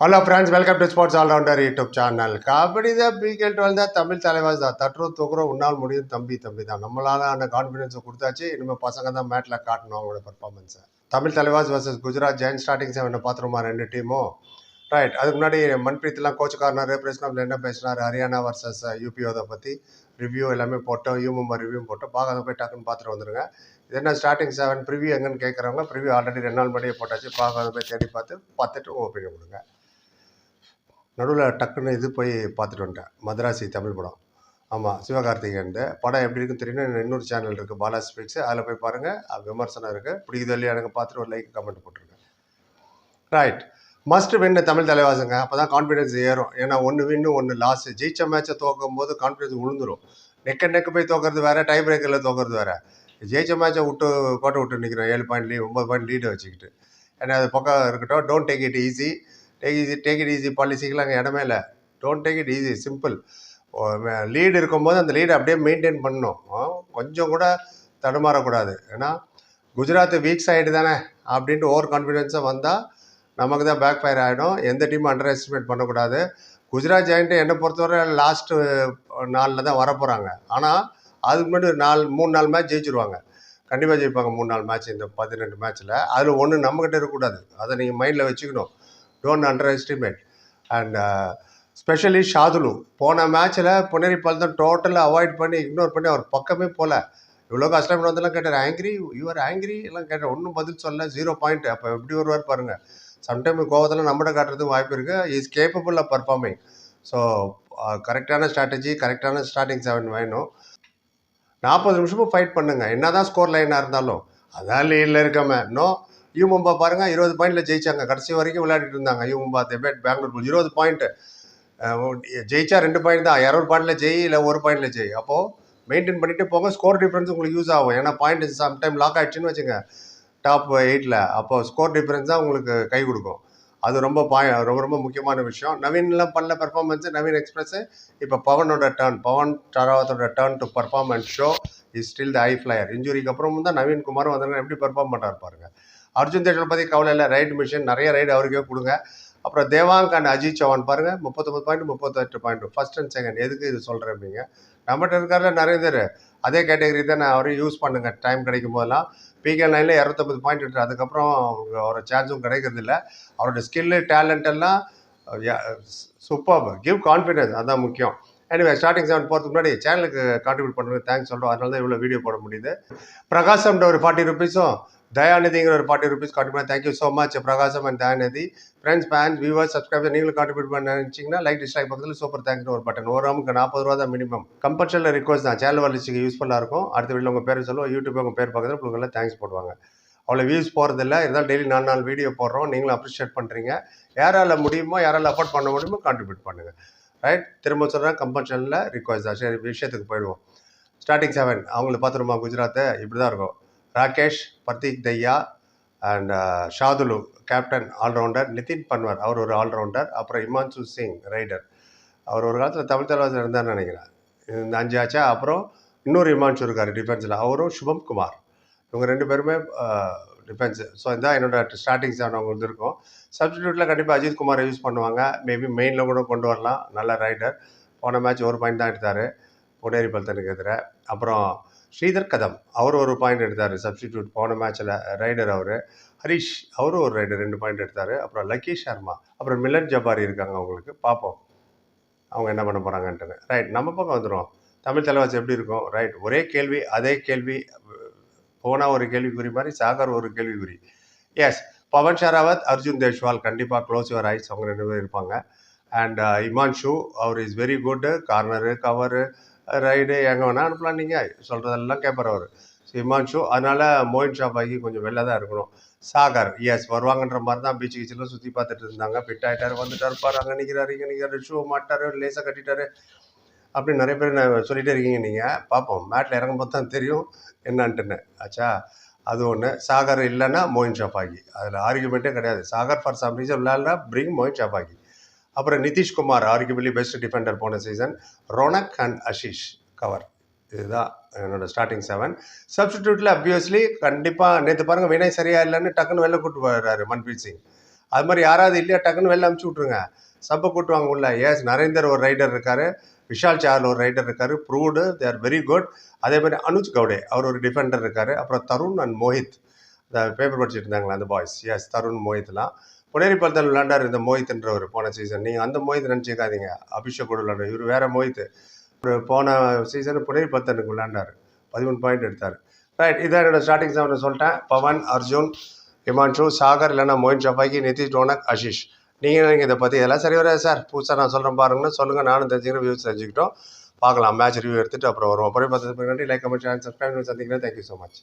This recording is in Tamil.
Hello friends welcome to sports allrounder YouTube channel kabaddi தான் பிகே டுவெல் தான் தமிழ் தலைவாஸ் தான். தட்டுறோம் தூக்குறோம் உன்னால் முடியும் தம்பி தம்பி தான். நம்மளால் அந்த கான்ஃபிடென்ஸை கொடுத்தாச்சு இனிமேல் பசங்க தான் மேட்டில் காட்டணும் அவங்களோட பர்ஃபார்மன்ஸை Tamil Thalaivas versus Gujarat giants starting செவனை பார்த்துருமா ரெண்டு டீமும் ரைட் அதுக்கு முன்னாடி மன்பிரீத்லாம் கோச் கார்னர் பிரஸ் என்ன பேசினார் ஹரியானா வர்சஸ் யூபிஓதை பற்றி ரிவ்யூ எல்லாமே போட்டோம் யூமுமா ரிவ்யூ போட்டோம். பார்க்காத போய் டக்குன்னு பார்த்துட்டு வந்துருங்க. இது என்ன ஸ்டார்டிங் செவன் ப்ரிவியூ எங்கன்னு கேட்குறவங்க ப்ரிவியூ ஆல்ரெடி ரெண்டு நாள் முன்னாடியே போட்டாச்சு. பார்க்காத போய் தேடி பார்த்து பார்த்துட்டு உங்கள் ஒப்பீனியன் கொடுங்க. நடுவில் டக்குன்னு இது போய் பார்த்துட்டு வந்துட்டேன். மதராசி தமிழ் படம். ஆமாம் சிவகார்த்திகேயன் படம் எப்படி இருக்குன்னு தெரியும் இன்னொரு சேனல் இருக்குது பாலா ஸ்பீக்ஸ் அதில் போய் பாருங்கள் விமர்சனம் இருக்குது பிடிக்குதோ இல்லையா எனக்கு பார்த்துட்டு ஒரு லைக் கமெண்ட் போட்டுருங்க. ரைட் மஸ்ட் வின் தமிழ் தலைவாசுங்க. அப்போ தான் கான்ஃபிடன்ஸ் ஏறும். ஏன்னா ஒன்று வின்னு ஒன்று லாஸ் ஜெயிச்ச மேட்சை தோக்கும் போது கான்ஃபிடன்ஸ் விழுந்துரும் நெக்க நெக்கு போய் தோக்கிறது வேறு டை பிரேக்கரில் தோக்கிறது வேறு. ஜெயிச்ச மேட்சை விட்டு கோட்டை விட்டு நிற்கிறோம் ஏழு பாயிண்ட் லீவ் ஒம்பது பாயிண்ட் லீடு வச்சுக்கிட்டு. ஏன்னா அது பக்கம் இருக்கட்டும். Don't take it easy take easy take it easy பாலிசிக்கெலாம் அங்கே இடமே இல்லை. Don't take it easy simple lead இருக்கும்போது அந்த லீடை அப்படியே மெயின்டைன் பண்ணணும். கொஞ்சம் கூட தடுமாறக்கூடாது. ஏன்னா குஜராத் வீக் சைடு தானே அப்படின்ட்டு ஓவர் கான்ஃபிடென்ஸாக வந்தால் நமக்கு தான் பேக் ஃபயர் ஆகிடும் எந்த டீமும் அண்டர் எஸ்டிமேட் பண்ணக்கூடாது. குஜராத் ஜாயிண்ட்டு என்னை பொறுத்தவரை லாஸ்ட்டு நாளில் தான் வரப்போகிறாங்க ஆனால் அதுக்கு முன்னாடி ஒரு நாலு மூணு நாலு மேட்ச் ஜெயிச்சிருவாங்க. கண்டிப்பாக ஜெயிப்பாங்க மூணு நாலு மேட்ச் இந்த பதினெட்டு மேட்ச்சில் அதில் ஒன்று நம்மக்கிட்ட இருக்கக்கூடாது. அதை நீங்கள் மைண்டில் வச்சுக்கணும். Don't underestimate and specially Shadloui போன மேட்ச்சில் புனேரி பால் தான் டோட்டலாக அவாய்ட் பண்ணி இக்னோர் பண்ணி அவர் பக்கமே போகல இவ்வளோ கஷ்டப்பட்டு வந்தெல்லாம் கேட்டார் ஆங்கிரி யூஆர் ஆங்கிரி எல்லாம் கேட்டார். ஒன்றும் பதில் சொல்ல ஜீரோ பாயிண்ட் அப்போ எப்படி வருவார் பாருங்கள் சம்டைம் கோவத்தில் நம்மகிட்ட காட்டுறதுக்கு வாய்ப்பு இருக்குது is capable of performing so கரெக்டான ஸ்ட்ராட்டஜி கரெக்டான ஸ்டார்டிங் செவன் வேணும். நாற்பது நிமிஷமும் ஃபைட் பண்ணுங்கள் என்ன தான் ஸ்கோர் லைனாக இருந்தாலும். அதான் லீடில் இருக்கமே. இன்னும் யூ மும்பா பாருங்க இருபது பாயிண்ட்ல ஜெயிச்சாங்க. கடைசி வரைக்கும் விளையாடிட்டு இருந்தாங்க யூ மும்பா தெபேட் பெங்களூர் இருபது பாயிண்ட் ஜெயிச்சா ரெண்டு பாயிண்ட் தான். இரநூறு பாயிண்ட்ல ஜெய் இல்லை ஒரு பாயிண்ட்ல ஜெய். அப்போ மெயின்டைன் பண்ணிட்டு போங்க. ஸ்கோர் டிஃபரன்ஸ் உங்களுக்கு யூஸ் ஆகும். ஏன்னா பாயிண்ட் சம்டைம் லாக் ஆயிடுச்சுன்னு வச்சுங்க. டாப் எயிட்டில் அப்போ ஸ்கோர் டிஃபரன்ஸ் தான் உங்களுக்கு கை கொடுக்கும். அது ரொம்ப பாய் ரொம்ப ரொம்ப முக்கியமான விஷயம். நவீன்லாம் பண்ணல பெர்ஃபார்மன்ஸு நவீன் எக்ஸ்பிரஸ்ஸு இப்போ பவனோட turn Pawan டாராவத்தோட turn to performance show is still the high flyer இன்ஜுரிக்கு அப்புறமும் தான் நவீன் குமாரும் வந்தாங்க எப்படி பெர்ஃபார்ம் பண்ணுறாரு பாருங்கள் அர்ஜுன் தேஷல் பற்றி கவலை இல்லை. ரைடு மிஷின் நிறைய ரைடு அவருக்கே கொடுங்க. அப்புறம் தேவாங்க் அண்ட் அஜித் சவான் பாருங்க. முப்பத்தொம்பது பாயிண்ட் முப்பத்தெட்டு பாயிண்ட் ஃபர்ஸ்ட் அண்ட் செகண்ட் எதுக்கு இது சொல்கிறேன் அப்படிங்க நம்மகிட்ட இருக்காருல நிறைய பேர். அதே கேட்டகரி தான் நான் அவரையும் யூஸ் பண்ணுங்க. டைம் கிடைக்கும் போதெல்லாம். பிகே நைனில் இரநூத்தம்பது பாயிண்ட் எடுத்து அதுக்கப்புறம் அவரோட சான்ஸும் கிடைக்கிறது இல்லை. அவரோட ஸ்கில்லு டேலண்ட் எல்லாம் சூப்பர் கிவ் கான்ஃபிடன்ஸ் அதான் முக்கியம். எனிவே ஸ்டார்டிங் செவன் போகிறதுக்கு முன்னாடி சேனலுக்கு கான்ட்ரிபியூட் பண்ணுறது தேங்க்ஸ் சொல்கிறோம் அதனால தான் இவ்வளோ வீடியோ போட முடியுது. பிரகாசம்ன்ற ஒரு ஃபார்ட்டி ருபீஸும் தயாநிதிங்கிற ஒரு forty rupees contribute thank you so much Prakasam and Dayanidhi. Friends fans viewers subscriber நீங்களும் கான்ட்ரிபியூட் பண்ண நினச்சிங்கன்னா லைக் டிஸ்லைக் பக்கத்தில் சூப்பர் தேங்க்ஸ் ஒரு பட்டன் ஒரு ரூமுக்கு நாற்பது ரூபா தான் மினிமம் கம்பல்சரில் ரிக்வஸ்ட் தான். சேனல் வளர்ச்சிக்கு யூஸ்ஃபுல்லாக இருக்கும். அடுத்த வீட்டில் உங்கள் பேர் சொல்லுவோம். யூடியூப் உங்கள் பேர் பக்கத்தில் உங்களுக்கு தேங்க்ஸ் போடுவாங்க. அவ்வளோ வியூஸ் போகிறதில்ல இருந்தாலும் டெய்லி நாலு நாள் வீடியோ போடுறோம். நீங்களும் அப்ரிஷியேட் பண்ணுறீங்க யாரால முடியுமோ யாரால அஃபோர்ட் பண்ண முடியுமோ கான்ட்ரிபியூட் பண்ணுங்கள் ரைட் திரும்ப சொல்கிறேன் கம்பல்ஷனில் ரிக்வஸ்ட் தான். சரி விஷயத்துக்கு போயிடுவோம். ஸ்டார்டிங் செவன் அவங்கள பார்த்துருமா குஜராத்தை? இப்படி தான் இருக்கும். Rakesh Pardeep Dahiya and uh, Shadloui captain allrounder Nitin Panwar. அவர் ஒரு ஆல்ரவுண்டர் அப்புறம் இமான்சு சிங் ரைடர் அவர் ஒரு காலத்தில் தமிழ் தலைவாசல் இருந்தார்னு நினைக்கிறேன். இந்த அஞ்சு ஆச்சா? அப்புறம் இன்னொரு இமான்சு இருக்கார் டிஃபென்ஸில் அவரும் சுபம் குமார் இவங்க ரெண்டு பேருமே uh, டிஃபென்ஸு ஸோ இதான் என்னோட ஸ்டார்டிங் செவன் அவங்க இருக்கும் சப்ஸ்டியூட்டில் கண்டிப்பாக அஜித் குமாரை யூஸ் பண்ணுவாங்க. மேபி மெயினில் கூட கொண்டு வரலாம். நல்ல ரைடர் போன மேட்ச் ஒரு பாயிண்ட் தான் எடுத்தார். புனேரி பல்தனுக்கு எதிர. அப்புறம் ஸ்ரீதர் கதம். அவர் ஒரு பாயிண்ட் எடுத்தார். சப்ஸ்டிடியூட் போன மேட்ச்சில் ரைடர் அவர். ஹரிஷ் அவரும் ஒரு ரைடர் ரெண்டு பாயிண்ட் எடுத்தார். அப்புறம் லக்கி சர்மா அப்புறம் மிலன் ஜபாரி இருக்காங்க அவங்களுக்கு. பார்ப்போம் அவங்க என்ன பண்ண போகிறாங்கன்ட்டுன்னு ரைட் நம்ம பக்கம் வந்துடும் தமிழ் தலைவாசி எப்படி இருக்கும்? ரைட் ஒரே கேள்வி அதே கேள்வி போனால் ஒரு கேள்விக்குறி மாதிரி சாகர் ஒரு கேள்விக்குறி. எஸ் பவன் ஷராவத் அர்ஜுன் தேஷ்வால் கண்டிப்பாக க்ளோஸ் யுவர் ஐஸ் அவங்க ரெண்டு பேர் இருப்பாங்க. And Himanshu uh, our is very good corner cover raid எங்கே வேணால் அனுப்பலாம். நீங்கள் சொல்கிறதெல்லாம் கேட்பார் அவர். ஸோ இமான்ஷு அதனால் மோயின் ஷாப் ஆகி கொஞ்சம் வெளில தான் இருக்கணும். சாகர் எஸ் வருவாங்கன்ற மாதிரி தான் பீச் கீச்சில் சுற்றி பார்த்துட்டு இருந்தாங்க. ஃபிட் ஆகிட்டார் வந்துட்டார் பாரு அங்கே நிற்கிறாரு இங்கே நிற்கிறாரு ஷூ மாட்டார் லேசாக கட்டிட்டாரு. அப்படின்னு நிறைய பேர் நான் சொல்லிகிட்டே இருக்கீங்க நீங்கள் பார்ப்போம் மேட்டில் இறங்கும்போது தான் தெரியும் என்னன்ட்டுன்னு. ஆச்சா? அது ஒன்று சாகர் இல்லைன்னா மோயின் ஷாபாகி அதில் ஆர்குமெண்ட்டே கிடையாது. சாகர் ஃபார் சம் ரீசன் விளையாடுறா பிரிங் மோயின் ஷாபாகி அப்புறம் நிதிஷ்குமார் ஆர்குபிளி பெஸ்ட் டிஃபெண்டர் போன season Ronak and Ashish cover இதுதான் என்னோடய ஸ்டார்டிங் செவன் சப்ஸ்டிடியூட்டில் அப்வியஸ்லி கண்டிப்பாக நேற்று பாருங்கள் வினய் சரியா இல்லைன்னு டக்குன்னு வெளில கூட்டு போயிடுறாரு மன்பிரீத் சிங். அது மாதிரி யாராவது இல்லையா டக்குன்னு வெளில அமுச்சு விட்ருங்க சப்பை கூட்டுவாங்க உள்ள. எஸ் நரேந்தர் ஒரு ரைடர் இருக்கார். விஷால் சார்ல ஒரு ரைடர் இருக்கார் ப்ரூடு தே ஆர் வெரி குட் அதே மாதிரி அனுஜ் கவுடே அவர் ஒரு டிஃபெண்டர் இருக்கார். அப்புறம் தருண் அண்ட் மோஹித் இந்த பேப்பர் படிச்சுட்டு இருந்தாங்களா அந்த பாய்ஸ் எஸ் தருண் மோஹித்லாம். புனேரி பலத்தில் விளாண்டார் இந்த மோஹித்ன்றவர் போன சீசன் நீங்கள் அந்த மோஹித் நினச்சிக்காதீங்க. அபிஷேக் கூட விளாண்டார் இவர் வேறு மோஹித். ஒரு போன சீசன் புனேரி பல்தனுக்கு விளையாண்டார். பதிமூணு பாயிண்ட் எடுத்தார். ரைட் இதான் என்னோட ஸ்டார்டிங் செவன் சொல்லிட்டேன். பவன் அர்ஜுன் ஹிமான்ஷு சாகர் இல்லைன்னா மோயின் ஷஃபாக்கி நிதிஷ் டோனக் அஷிஷ். நீங்கள் நீங்கள் இதை பற்றி இதெல்லாம் சரி வராது சார். புதுசாக நான் சொல்கிறேன் பாருங்கன்னு சொல்லுங்கள் நானும் தெரிஞ்சுக்கிறேன் வியூஸ் தெரிஞ்சுக்கிட்டோம். பார்க்கலாம். மேட்ச் ரிவ்யூ எடுத்துகிட்டு அப்புறம் வருவோம். அப்புறம் பார்த்து லைக் கமெண்ட் சப்ஸ்கிரைப் சந்திங்கன்னா தேங்க்யூ ஸோ மச்